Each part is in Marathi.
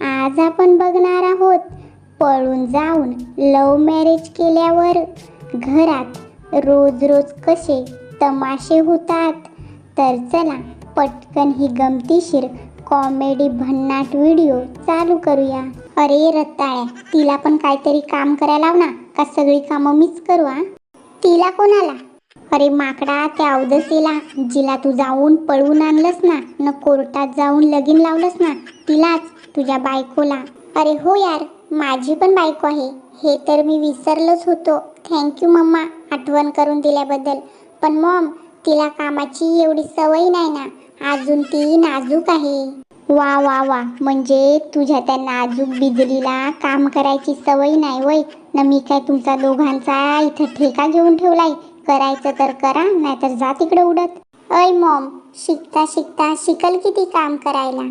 आज आपण बघणार आहोत पळून जाऊन लव मॅरेज केल्यावर घरात रोज रोज कसे तमाशे होतात? तर चला पटकन ही गमतीशीर कॉमेडी भन्नाट व्हिडिओ चालू करूया. अरे रताळ्या तिला पण काहीतरी काम करायला लाव ना. का सगळी कामं मीच करू हा? तिला कोणाला? अरे माकडा त्या अवदसीला जिला तू जाऊन पळवून आणलंस ना. न कोर्टात जाऊन लगीन लावलंस ना. तिलाच. तुझ्या बायकोला. अरे हो यार माझी पण बायको आहे. हे तर मी विसरलोच होतो. थँक्यू मम्मा आठवण करून दिल्याबद्दल. पण मॉम तिला कामाची एवढी सवय नाही ना. अजून ती नाजूक आहे. वा वा वा. म्हणजे तुझ्या त्या नाजूक बिजलीला काम करायची सवय नाही वय. न मी काय तुमचा दोघांचा इथं ठेका घेऊन ठेवलाय? करायचं तर करा नाहीतर जा तिकडे उडत. अय मॉम शिकता शिकता शिकल किती काम करायला?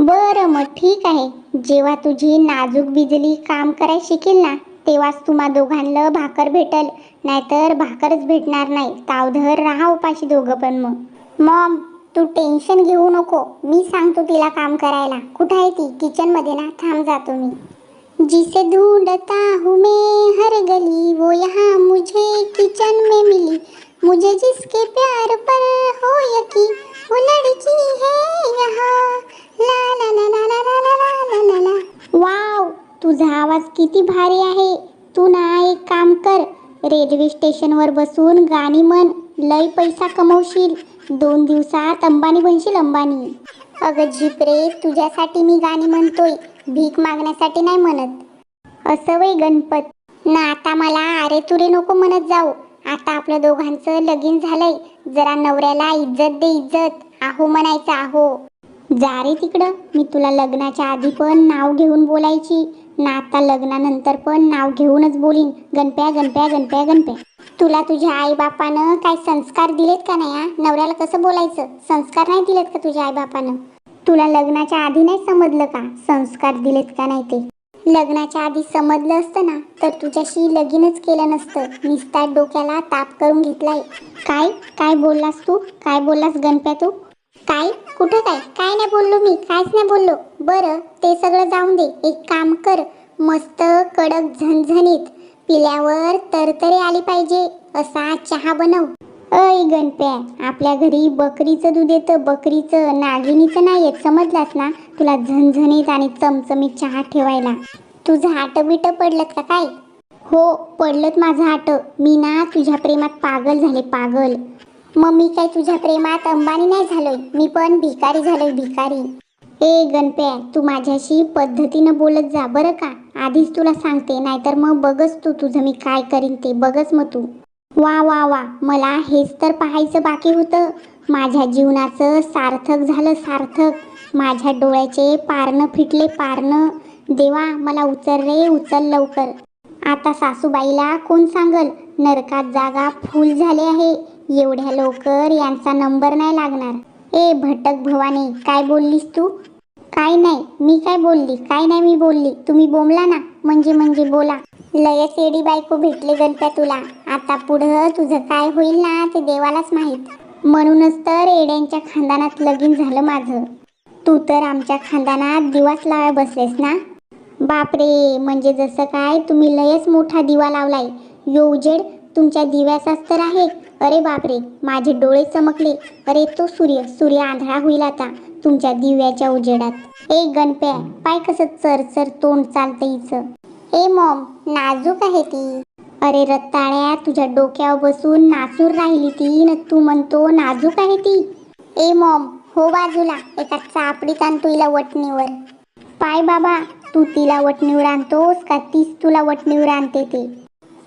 बरं मग ठीक आहे. जेव्हा तुझी नाजूक बिजली काम करायला शिकेल ना तेव्हाच तुम्हा दोघांना भाकर भेटल. नाहीतर भाकरच भेटणार नाही. तावधर राहा उपाशी दोघं पण मग. मॉम तू टेन्शन घेऊ नको. मी सांगतो तिला काम करायला. कुठं आहे ती? किचनमध्ये ना? थांब जातो मी. जिसे ढूंढता हूँ मैं हर गली वो यहाँ मुझे किचन में मिली. मुझे जिसके प्यार पर हो किती भारी आहे. तू ना एक काम कर. रेल्वे स्टेशनवर बसून गाणी म्हण. लय पैसा कमवशील. दोन दिवसात अंबानी बनशील अंबानी. अगं झिपरे तुझ्यासाठी मी गाणी म्हणतोय. भीक मागण्यासाठी नाही म्हणत. असं वय गणपत. ना आता मला अरे तुरे नको म्हणत जाऊ. आता आपल्या दोघांचं लगीन झालंय. जरा नवऱ्याला इज्जत दे इज्जत. आहो म्हणायचं आहो. जा रे तिकडं. मी तुला लग्नाच्या आधी पण नाव घेऊन बोलायची. ना आता लग्नानंतर पण नाव घेऊनच बोलीन. गणप्या गणप्या गणप्या गणप्या. तुला तुझ्या आईबापानं काय संस्कार दिलेत का नाही हा? नवऱ्याला कसं बोलायचं? संस्कार नाही दिलेत का तुझ्या आईबापानं? तुला लग्नाच्या आधी नाही समजलं का? संस्कार दिलेत का नाही ते? लग्नाच्या आधी समजलं असतं ना तर तुझ्याशी लगीनच केलं नसतं. निस्तात डोक्याला ताप करून घेतलाय. काय? काय बोललास तू? काय बोललास गणप्या तू? काय? कुठं काय? नाही बोललो मी काहीच नाही बोललो. बरं ते सगळं जाऊन दे. एक काम कर मस्त कडक झणझणीत पिल्यावर तरतरी आली पाहिजे. असा चहा बनव. अय गणप्या आपल्या घरी बकरीचं दूध येतं. बकरीचं नागिनीचं नाही येत. समजलास ना? तुला झणझणीत आणि चमचमीत चहा ठेवायला. तुझं हाट बिट पडलं का काय? हो पडलंत माझं हाट. मी ना तुझ्या प्रेमात पागल झाले पागल. मग मी काय तुझ्या प्रेमात अंबानी नाही झालोय? मी पण भिकारी झालोय भिकारी. ए गणप्या तू माझ्याशी पद्धतीनं बोलत जा बरं का? आधीच तुला सांगते नाहीतर मग बघच तू तुझं मी काय करीन ते बघच मग तू. वा वा वा मला हेच तर पाहायचं बाकी होतं. माझ्या जीवनाचं सार्थक झालं सार्थक. माझ्या डोळ्याचे पारणं फिटले पारणं देवा मला उचल रे उचल लवकर. आता सासूबाईला कोण सांगल? नरकात जागा फुल झाले आहे. एवढ्या लवकर यांचा नंबर नाही लागणार. ए भटक भवानी काय बोललीस तू? काय नाही मी काय बोलली? काय नाही मी बोलली. तुम्ही बोमला ना? म्हणजे म्हणजे बोला. लयच एडी बायको भेटले गणप्या तुला. आता पुढं तुझं काय होईल ना ते देवालाच माहीत. म्हणूनच तर एड्यांच्या खानदानात लगीन झालं माझं. तू तर आमच्या खानदानात दिवास लावाय बसलेस ना? बापरे म्हणजे जसं काय तुम्ही लयच मोठा दिवा लावलाय. यो उजेड तुमच्या दिव्याचाच तर आहे. अरे बापरे माझे डोळे चमकले. अरे तो सूर्य सूर्य आंधळा होईल आता तुमच्या दिव्याच्या उजेडात. ए गणप्या पाय कसं चरचर तोंड चालतं हिचं ए मॉम नाजूक आहे ती. अरे रत्ताळ्या तुझ्या डोक्यावर बसून नाचूर राहिली ती न तू म्हणतो नाजूक आहे ती. ए मॉम हो बाजूला एका चापडीत आणतो हिला वटणीवर. पाय बाबा तू तिला वटणीवर आणतोस का तीच तुला वटणीवर आणते ते?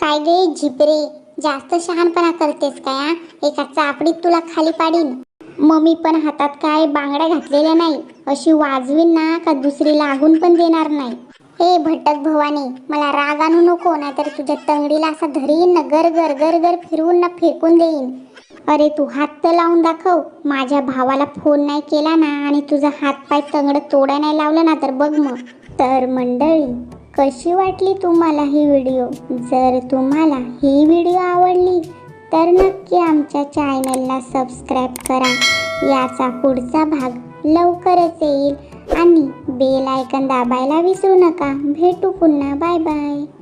काय गे झिपरे जास्त शहाणपणा करतेस काय एका चापडीत तुला खाली पाडीन. मम्मी पण हातात काय बांगड्या घातलेल्या नाही अशी वाजवीन ना का दुसरी लागून पण देणार नाही. हे भटक भवानी मला राग आणू नको नाहीतर तुझ्या तंगडीला असा धरीन ना गर गर गर गर फिरवून ना फेकून देईन. अरे तू हात तर लावून दाखव माझ्या भावाला फोन नाही केला ना आणि तुझा हातपाय तंगड तोडा नाही लावलं ना तर बघ मग. तर मंडळी कशी वाटली तुम्हाला ही व्हिडिओ? जर तुम्हाला ही व्हिडिओ आवडली तर नक्की आमच्या चॅनलला सबस्क्राईब करा. याचा पुढचा भाग लवकरच येईल आणि बेल आयकन दाबायला विसरू नका. भेटू पुन्हा. Bye bye.